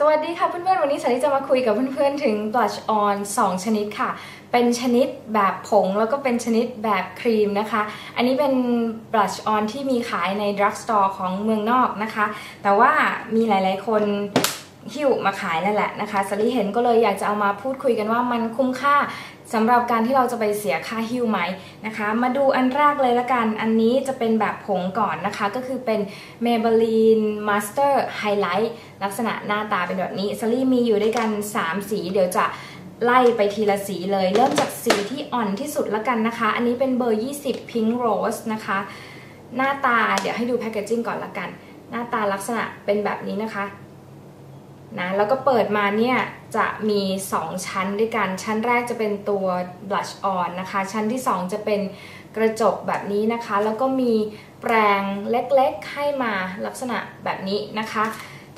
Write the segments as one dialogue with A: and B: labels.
A: สวัสดีค่ะเพื่อนๆ วันนี้สันนิจะมาคุยกับเพื่อนๆ ถึง blush on 2 ชนิดค่ะ เป็นชนิดแบบผงแล้วก็เป็นชนิดแบบครีมนะคะ อันนี้เป็น blush on ที่มีขายใน drugstore ของเมืองนอกนะคะ แต่ว่ามีหลายๆ คนหิ้วมาขายแล้วแหละนะคะสลีเห็นก็เลยอยากจะเอามาพูดคุยกันว่ามันคุ้มค่า สำหรับการที่เราจะไปเสียค่าหิ้วไหมนะคะ มาดูอันแรกเลยละกัน อันนี้จะเป็นแบบผงก่อนนะคะ ก็คือเป็น Maybelline Master Highlight ลักษณะหน้าตาเป็นแบบนี้สลี่มีอยู่ด้วยกัน 3 สี เดี๋ยวจะไล่ไปทีละสีเลย เริ่มจากสีที่อ่อนที่สุดละกันนะคะ อันนี้เป็นเบอร์ 20 Pink Rose นะคะ หน้าตาเดี๋ยวให้ดูแพคเกจจิ้งก่อนละกัน หน้าตาลักษณะเป็นแบบนี้นะคะนะแล้วก็เปิดมาเนี่ย จะมี 2 ชั้นด้วยกัน ชั้นแรกจะเป็นตัว blush on นะคะ ชั้นที่ 2 จะเป็นกระจกแบบนี้นะคะ แล้วก็มีแปรงเล็กๆให้มาลักษณะแบบนี้นะคะ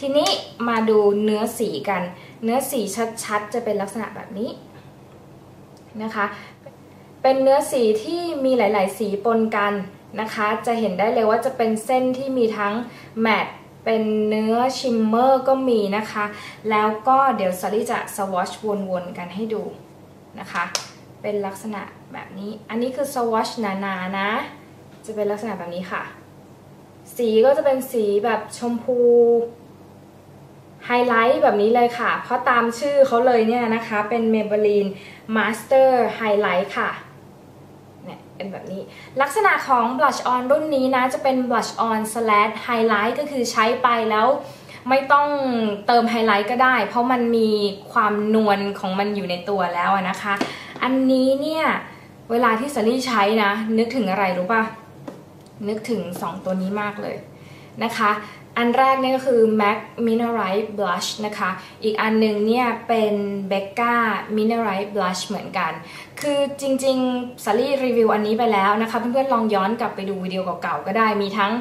A: ทีนี้มาดูเนื้อสีกัน เนื้อสีชัดๆ จะเป็นลักษณะแบบนี้นะคะ เป็นเนื้อสีที่มีหลาย ๆ สีปนกันนะคะ จะเห็นได้เลยว่าจะเป็นเส้นที่มีทั้งแมต เป็นเนื้อชิมเมอร์ก็มีนะคะ แล้วก็เดี๋ยวซารี่จะสวอชวนๆกันให้ดูนะคะ เป็นลักษณะแบบนี้ อันนี้คือสวอชหนาๆนนะ จะเป็นลักษณะแบบนี้ค่ะ สีก็จะเป็นสีแบบชมพูไฮไลท์แบบนี้เลยค่ะ เพราะตามชื่อเขาเลยเนี่ยนะคะ เป็น Maybelline Master Highlight ค่ะ เป็นแบบนี้ ลักษณะของ blush on รุ่นนี้นะ จะเป็น blush on slash highlight ก็คือใช้ไปแล้วไม่ต้องเติมไฮไลท์ก็ได้ เพราะมันมีความนวลของมันอยู่ในตัวแล้วนะคะ อันนี้เนี่ย เวลาที่สลี่ใช้นะ นึกถึงอะไรรู้ป่ะ นึกถึง 2 ตัวนี้มากเลยนะคะ อันแรกนี่ก็คือ MAC Mineralite Blush นะคะ อีกอันหนึ่งเนี่ยเป็น Becca Mineralite Blush เหมือนกัน คือจริงๆซัลลี่รีวิวอันนี้ไปแล้วนะคะ เพื่อนๆลองย้อนกลับไปดูวิดีโอเก่าๆก็ได้ มีทั้ง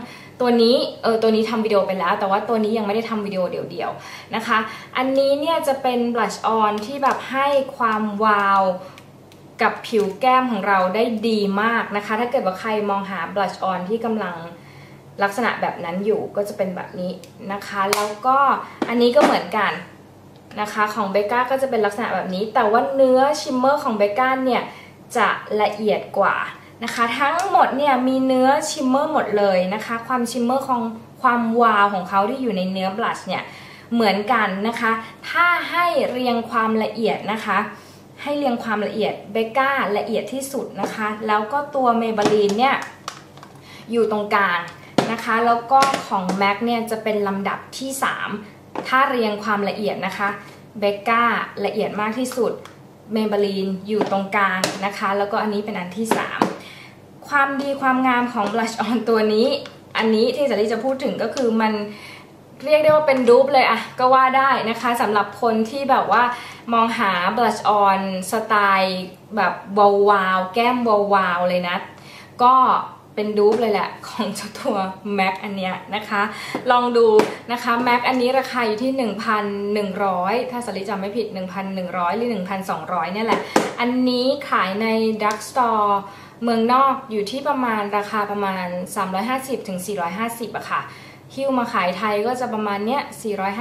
A: ตัวนี้ เออ ตัวนี้ทำวิดีโอไปแล้ว แต่ว่าตัวนี้ยังไม่ได้ทำวิดีโอเดี่ยวๆนะคะ อันนี้เนี่ยจะเป็น blush on ที่แบบให้ความวาวกับผิวแก้มของเราได้ดีมากนะคะ ถ้าเกิดว่าใครมองหา blush on ที่กำลัง ลักษณะแบบนั้นอยู่ก็จะเป็นแบบนี้นะคะ แล้วก็อันนี้ก็เหมือนกันนะคะของเบก้าก็จะเป็นลักษณะแบบนี้ แต่ว่าเนื้อชิมเมอร์ของเบก้าเนี่ยจะละเอียดกว่านะคะ ทั้งหมดเนี่ยมีเนื้อชิมเมอร์หมดเลยนะคะ ความชิมเมอร์ของความวาวของเขาที่อยู่ในเนื้อบลัชเนี่ยเหมือนกันนะคะ ถ้าให้เรียงความละเอียดนะคะ ให้เรียงความละเอียดเบก้าละเอียดที่สุดนะคะ แล้วก็ตัวเมเบลีนเนี่ยอยู่ตรงกลาง นะคะ แล้วก็ของ MAC เนี่ยจะเป็นลำดับที่ 3 ถ้าเรียงความละเอียดนะคะเบกก้าละเอียดมากที่สุดเมเบลีนอยู่ตรงกลางนะคะ แล้วก็อันนี้เป็นอันที่ 3 ความดีความงามของ blush on ตัวนี้ อันนี้ที่สารีจะพูดถึงก็คือมันเรียกได้ว่าเป็นรูปเลยอะก็ว่าได้นะคะสำหรับคนที่แบบว่ามองหา blush on สไตล์แบบวาวๆแก้มวาวๆเลยนะ ก็ เป็นดูปเลยแหละของเจ้าตัว Mac อันเนี้ยนะคะ ลองดูนะคะ Mac อันนี้ราคาอยู่ที่ 1,100 ถ้าสลิจำไม่ผิด 1,100 หรือ 1,200 เนี่ยแหละ อันนี้ขายใน Drug Store เมืองนอกอยู่ที่ประมาณราคาประมาณ 350ถึง450อะค่ะฮิ้วมาขายไทยก็จะประมาณเนี้ย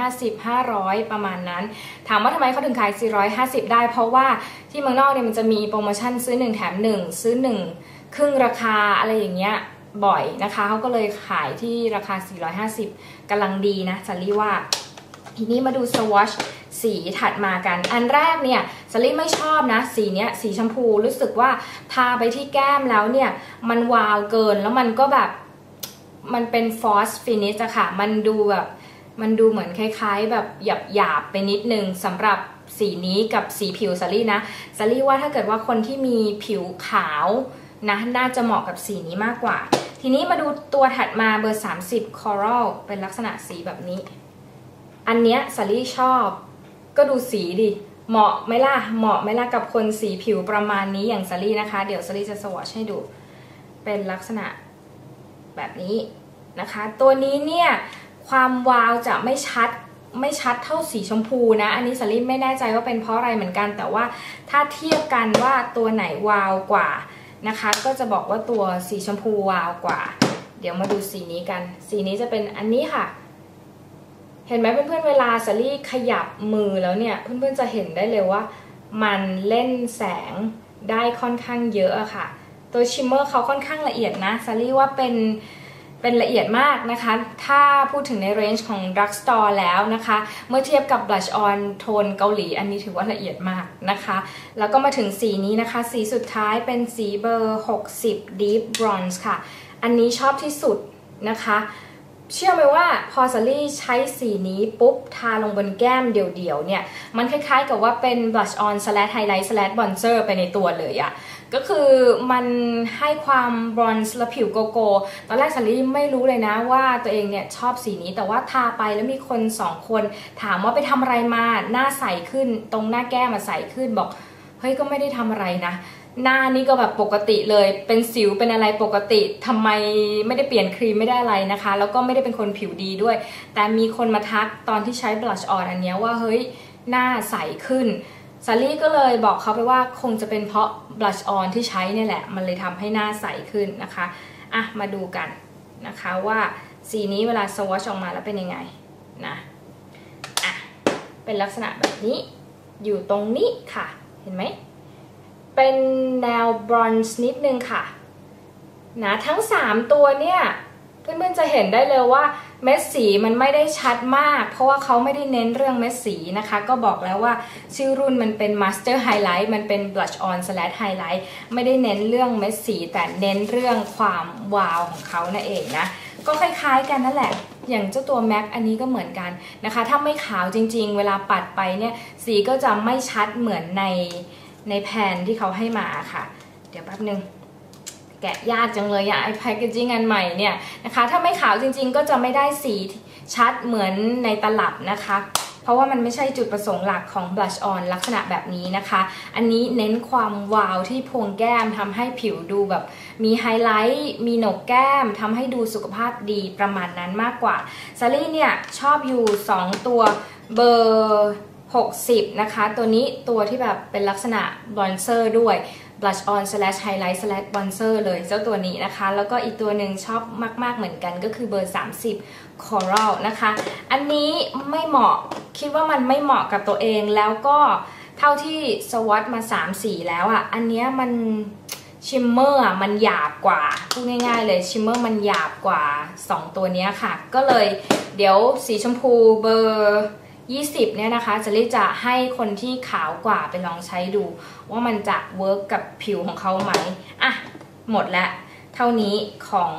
A: 450 500 ประมาณนั้น ถามว่าทำไมเขาถึงขาย 450 ได้ เพราะว่าที่เมืองนอกเนี่ยมันจะมีโปรโมชั่นซื้อ 1 แถม 1 ซื้อ 1 ครึ่งราคาอะไรอย่างเงี้ยบ่อยนะคะเขาก็เลยขายที่ราคา 450กำลังดีนะซัลลี่ว่า ทีนี้มาดูสวอชสีถัดมากัน อันแรกเนี่ยซัลลี่ไม่ชอบนะ สีเนี้ยสีชมพูรู้สึกว่าทาไปที่แก้มแล้วเนี่ย มันวาวเกินแล้วมันก็แบบมันเป็นฟอสฟินิชอะค่ะ มันดูแบบมันดูเหมือนคล้ายๆ แบบหยาบหยาบไปนิดนึงสำหรับสีนี้กับสีผิวซัลลี่นะซัลลี่ว่าถ้าเกิดว่าคนที่มีผิวขาว นะน่าจะเหมาะกับสีนี้มากกว่า ทีนี้มาดูตัวถัดมาเบอร์ 30 Coral เป็นลักษณะสีแบบนี้ อันเนี้ยสาลี่ชอบ ก็ดูสีดิ เหมาะไหมล่ะ เหมาะไหมล่ะกับคนสีผิวประมาณนี้อย่างสาลี่นะคะ เดี๋ยวสาลี่จะสวอชให้ดู เป็นลักษณะแบบนี้นะคะ ตัวนี้เนี่ยความวาวจะไม่ชัดไม่ชัดเท่าสีชมพูนะ อันนี้สลิมไม่แน่ใจว่าเป็นเพราะอะไรเหมือนกัน แต่ว่าถ้าเทียบกันว่าตัวไหนวาวกว่า นะคะ ก็จะบอกว่าตัวสีชมพูวาวกว่า เดี๋ยวมาดูสีนี้กัน สีนี้จะเป็นอันนี้ค่ะ เห็นไหมเพื่อนๆเวลาสลี่ขยับมือแล้วเนี่ย เพื่อนๆจะเห็นได้เลยว่า มันเล่นแสงได้ค่อนข้างเยอะอะค่ะ ตัวชิมเมอร์เขาค่อนข้างละเอียดนะสลี่ว่าเป็น เป็นละเอียดมากนะคะ ถ้าพูดถึงในเรนจ์ของ Drugstore แล้วนะคะ เมื่อเทียบกับ Blush on โทนเกาหลี อันนี้ถือว่าละเอียดมากนะคะ แล้วก็มาถึงสีนี้นะคะ สีสุดท้ายเป็นสีเบอร์ 60 Deep Bronze ค่ะ อันนี้ชอบที่สุดนะคะ เชื่อไหมว่าพอซารี่ใช้สีนี้ปุ๊บ ทาลงบนแก้มเดี่ยวๆเนี่ย มันคล้ายๆกับว่าเป็น blush on slash highlight slash bronzer ไปในตัวเลยอะ ก็คือมันให้ความบรอนซ์และผิวโกโก้ ตอนแรกซารี่ไม่รู้เลยนะว่าตัวเองเนี่ยชอบสีนี้ แต่ว่าทาไปแล้วมีคนสองคนถามว่าไปทำอะไรมา หน้าใสขึ้น ตรงหน้าแก้มาใสขึ้นบอก เฮ้ยก็ไม่ได้ทำอะไรนะ หน้านี่ก็แบบปกติเลย เป็นสิวเป็นอะไรปกติทำไมไม่ได้เปลี่ยนครีมไม่ได้อะไรนะคะ แล้วก็ไม่ได้เป็นคนผิวดีด้วย แต่มีคนมาทักตอนที่ใช้บลัชออนอันนี้ว่าเฮ้ยหน้าใสขึ้นซารี่ก็เลยบอกเขาไปว่าคงจะเป็นเพราะ บลัชออนที่ใช้เนี่ยแหละ มันเลยทำให้หน้าใสขึ้นนะคะ อะ มาดูกันนะคะว่าสีนี้เวลาสวอชออกมาแล้วเป็นยังไงนะ อะ เป็นลักษณะแบบนี้ อยู่ตรงนี้ค่ะ เห็นไหม เป็นแนวบรอนซ์นิดนึงค่ะนะทั้ง 3 ตัวเนี่ย เพื่อนๆจะเห็นได้เลยว่าเม็ดสีมันไม่ได้ชัดมาก เพราะว่าเขาไม่ได้เน้นเรื่องเม็ดสีนะคะ ก็บอกแล้วว่าชื่อรุ่นมันเป็น Master Highlight มันเป็น Blush On Slash Highlight ไม่ได้เน้นเรื่องเม็ดสี แต่เน้นเรื่องความวาวของเขานั่นเองนะ ก็คล้ายๆกันนั่นแหละ อย่างเจ้าตัว MAC อันนี้ก็เหมือนกันนะคะ ถ้าไม่ขาวจริงๆ เวลาปัดไปเนี่ย สีก็จะไม่ชัดเหมือนในในแผ่นที่เขาให้มาค่ะ เดี๋ยวแป๊บนึง แกะยากจังเลยอะไอแพคเกจิ้งอันใหม่เนี่ยนะคะ ถ้าไม่ขาวจริงๆ ก็จะไม่ได้สีชัดเหมือนในตลับนะคะ เพราะว่ามันไม่ใช่จุดประสงค์หลักของ blush on ลักษณะแบบนี้นะคะ อันนี้เน้นความวาวที่พวงแก้มทำให้ผิวดูแบบ มีไฮไลท์ มีหนกแก้มทำให้ดูสุขภาพดีประมาณนั้นมากกว่าซารี่เนี่ยชอบอยู่ 2 ตัวเบอร์60 นะคะ ตัวนี้ตัวที่แบบเป็นลักษณะบลอนเซอร์ด้วย blush on slash highlight slash bronzer เลยเจ้าตัวนี้นะคะ แล้วก็อีกตัวหนึ่งชอบมาก ๆ เหมือนกันก็คือเบอร์ 30 coral นะคะ อันนี้ไม่เหมาะคิดว่ามันไม่เหมาะกับตัวเองแล้วก็เท่าที่สวอตมา3สีแล้วอะ่ะ อันนี้มันชิมเมอร์มันหยาบกว่าพูดง่าย ๆ เลยชิมเมอร์มันหยาบกว่า 2 ตัวนี้ค่ะ ก็เลยเดี๋ยวสีชมพูเบอร์ 20 เนี่ยนะคะจะรีจะให้คนที่ขาวกว่าไปลองใช้ดู ว่ามันจะเวิร์กกับผิวของเขาไหมอะหมดแล้วเท่านี้ของ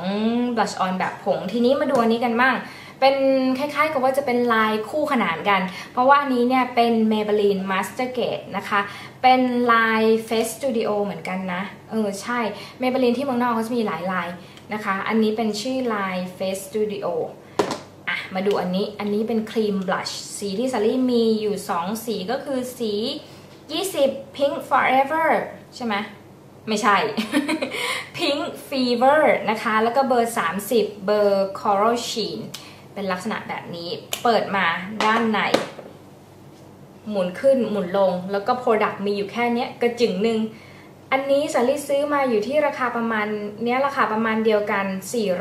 A: blush on แบบผง ทีนี้มาดูอันนี้กันบ้างเป็นคล้ายๆกับว่าจะเป็นลายคู่ขนานกัน เพราะว่าอันนี้เนี่ยเป็น Maybelline Master Gate นะคะ เป็นลาย Face Studio เหมือนกันนะ เออใช่ Maybelline ที่เมืองนอกเขาจะมีหลายลายนะคะ อันนี้เป็นชื่อลาย Face Studio มาดูอันนี้ อันนี้เป็นครีมบลัชสีที่ซารี่มีอยู่ 2 สีก็คือสี 20 Pink Forever ใช่ไหมไม่ใช่ Pink Fever นะคะ แล้วก็เบอร์ 30 เบอร์ Coral Sheen เป็นลักษณะแบบนี้ เปิดมาด้านใน หมุนขึ้นหมุนลง แล้วก็ Product มีอยู่แค่นี้กระจึงหนึ่งอันนี้สาลี่ซื้อมาอยู่ที่ราคาประมาณเนี้ยราคาประมาณเดียวกัน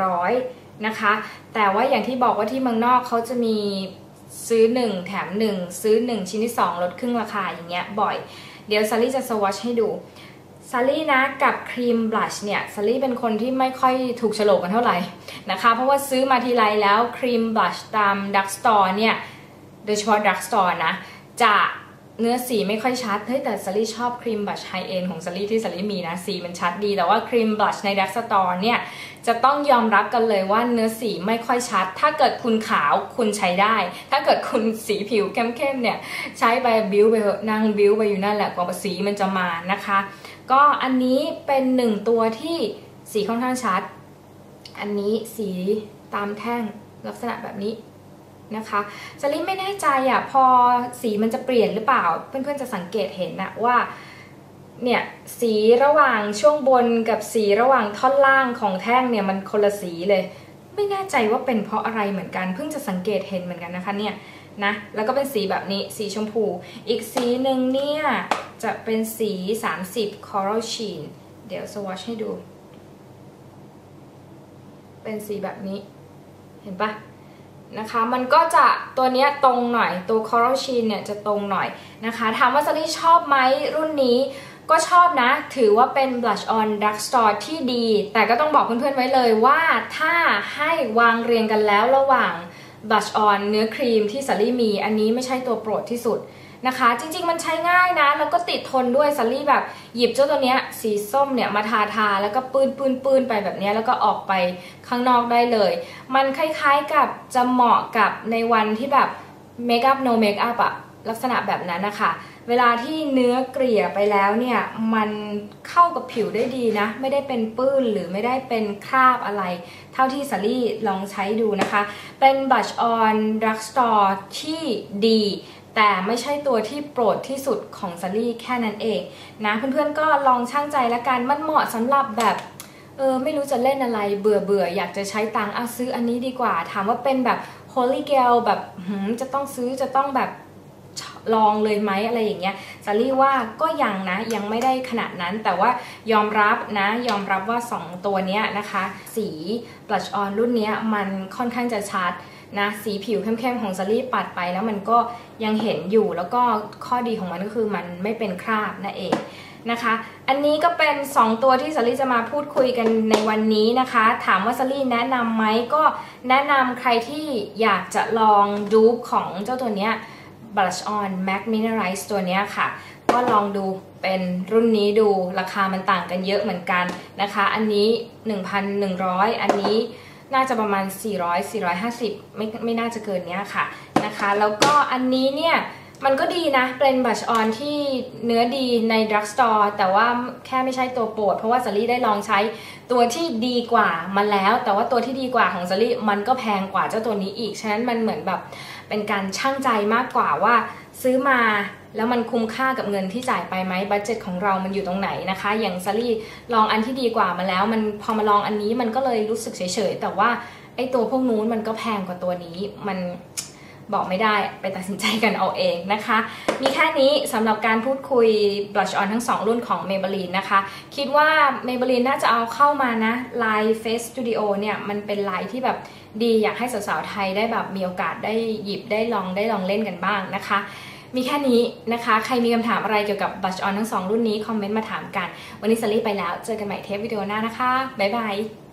A: 400 นะคะ แต่ว่าอย่างที่บอกว่าที่เมืองนอกเขาจะมีซื้อ 1 แถม 1 ซื้อ 1 ชิ้นที่ 2 ลดครึ่งราคาอย่างเงี้ยบ่อย เดี๋ยวซารี่จะสวอชให้ดูซารี่นะกับครีมบลัชเนี่ยซารี่เป็นคนที่ไม่ค่อยถูกฉลกกันเท่าไหร่นะคะ เพราะว่าซื้อมาทีไรแล้วครีมบลัชตามดักสตอร์เนี่ยโดยเฉพาะดักสตอร์นะจะ เนื้อสีไม่ค่อยชัด เฮ้ยแต่ซารี่ชอบครีมบลัชไฮเอ็นของซารี่ที่ซารี่มีนะ สีมันชัดดี แต่ว่าครีมบลัชในดักสตอร์เนี่ย จะต้องยอมรับกันเลยว่าเนื้อสีไม่ค่อยชัด ถ้าเกิดคุณขาวคุณใช้ได้ ถ้าเกิดคุณสีผิวเข้มๆเนี่ย ใช้ไปบิวไปเถอะนั่งบิวไปอยู่นั่นแหละกว่าสีมันจะมานะคะ ก็อันนี้เป็นหนึ่งตัวที่สีค่อนข้างชัด อันนี้สีตามแท่งลักษณะแบบนี้ นะคะสลิไม่แน่ใจอะพอสีมันจะเปลี่ยนหรือเปล่า เพื่อนๆจะสังเกตเห็นนะว่าเนี่ยสีระหว่างช่วงบนกับสีระหว่างท่อนล่างของแท่งเนี่ยมันคนละสีเลย ไม่แน่ใจว่าเป็นเพราะอะไรเหมือนกัน เพิ่งจะสังเกตเห็นเหมือนกันนะคะเนี่ยนะแล้วก็เป็นสีแบบนี้สีชมพู อีกสีหนึ่งเนี่ยจะเป็นสี 30 Coral Sheen เดี๋ยวสวอชให้ดู เป็นสีแบบนี้ เห็นปะ นะคะ มันก็จะตัวเนี้ยตรงหน่อย ตัวคอร์รัชีนเนี่ยจะตรงหน่อยนะคะ ถามว่าซารี่ชอบไหมรุ่นนี้ก็ชอบนะ ถือว่าเป็น blush on dark store ที่ดี แต่ก็ต้องบอกเพื่อนๆไว้เลยว่าถ้าให้วางเรียงกันแล้วระหว่าง blush on เนื้อครีมที่ซารี่มี อันนี้ไม่ใช่ตัวโปรดที่สุด นะคะ จริงๆมันใช้ง่ายนะ แล้วก็ติดทนด้วยซารี่แบบหยิบเจ้าตัวเนี้ยสีส้มเนี่ยมาทาทาแล้วก็ปืนปืนปืนไปแบบนี้แล้วก็ออกไปข้างนอกได้เลย มันคล้ายๆกับจะเหมาะกับในวันที่แบบเมคอัพโนเมคอัพอะลักษณะแบบนั้นนะคะเวลาที่เนื้อเกลี่ยไปแล้วเนี่ยมันเข้ากับผิวได้ดีนะ ไม่ได้เป็นปื้นหรือไม่ได้เป็นคราบอะไร เท่าที่สาลี่ลองใช้ดูนะคะ เป็น Blush on Drugstore ที่ดี แต่ไม่ใช่ตัวที่โปรดที่สุดของซารี่แค่นั้นเองนะเพื่อนๆก็ลองช่างใจละกันมันเหมาะสำหรับแบบเออไม่รู้จะเล่นอะไรเบื่อเบื่ออยากจะใช้ตังค์เอาซื้ออันนี้ดีกว่า ถามว่าเป็นแบบ Holy Grail แบบจะต้องซื้อจะต้องแบบลองเลยไหมอะไรอย่างเงี้ยซารี่ว่าก็ยังนะยังไม่ได้ขนาดนั้นแต่ว่ายอมรับนะยอมรับว่า 2 ตัวเนี้ยนะคะ สี blush on รุ่นนี้มันค่อนข้างจะชัด นะสีผิวเข้มๆของซารี่ปัดไปแล้วมันก็ยังเห็นอยู่แล้วก็ข้อดีของมันก็คือมันไม่เป็นคราบนั่นเองนะคะ อันนี้ก็เป็น 2 ตัวที่ซารี่จะมาพูดคุยกันในวันนี้นะคะ ถามว่าซารี่แนะนำไหมก็แนะนำใครที่อยากจะลองดูของเจ้าตัวเนี้ย Blush on Mac Mineralize ตัวเนี้ยค่ะ ก็ลองดูเป็นรุ่นนี้ดูราคามันต่างกันเยอะเหมือนกันนะคะ อันนี้ 1,100 อันนี้ น่าจะประมาณ 400 450 ไม่ไม่น่าจะเกินเนี้ยค่ะนะคะ แล้วก็อันนี้เนี่ยมันก็ดีนะเป็นบัชออนที่เนื้อดีในดรักสตอร์แต่ว่าแค่ไม่ใช่ตัวโปรด เพราะว่าซารี่ได้ลองใช้ตัวที่ดีกว่ามาแล้ว แต่ว่าตัวที่ดีกว่าของซารี่มันก็แพงกว่าเจ้าตัวนี้อีก ฉะนั้นมันเหมือนแบบเป็นการช่างใจมากกว่าว่าซื้อมาแล้วมันคุ้มค่ากับเงินที่จ่ายไปไหมบัตเจ็ตของเรามันอยู่ตรงไหนนะคะ อย่างซารี่ลองอันที่ดีกว่ามาแล้ว มันพอมาลองอันนี้มันก็เลยรู้สึกเฉยๆแต่ว่าไอ้ตัวพวกนู้นมันก็แพงกว่าตัวนี้มันบอกไม่ได้ไปตัดสินใจกันเอาเองนะคะ มีแค่นี้สำหรับการพูดคุย blush on ทั้ง 2 รุ่นของ Maybelline นะคะ คิดว่า Maybelline น่าจะเอาเข้ามานะลาย Face Studio เนี่ย มันเป็นลายที่แบบดีอยากให้สาวๆไทยได้แบบมีโอกาสได้หยิบได้ลองได้ลองเล่นกันบ้างนะคะ มีแค่นี้นะคะ ใครมีคำถามอะไรเกี่ยวกับบัชออนทั้ง2รุ่นนี้ คอมเมนต์มาถามกัน วันนี้สลีไปแล้ว เจอกันใหม่เทปวิดีโอหน้านะคะ บ๊ายบาย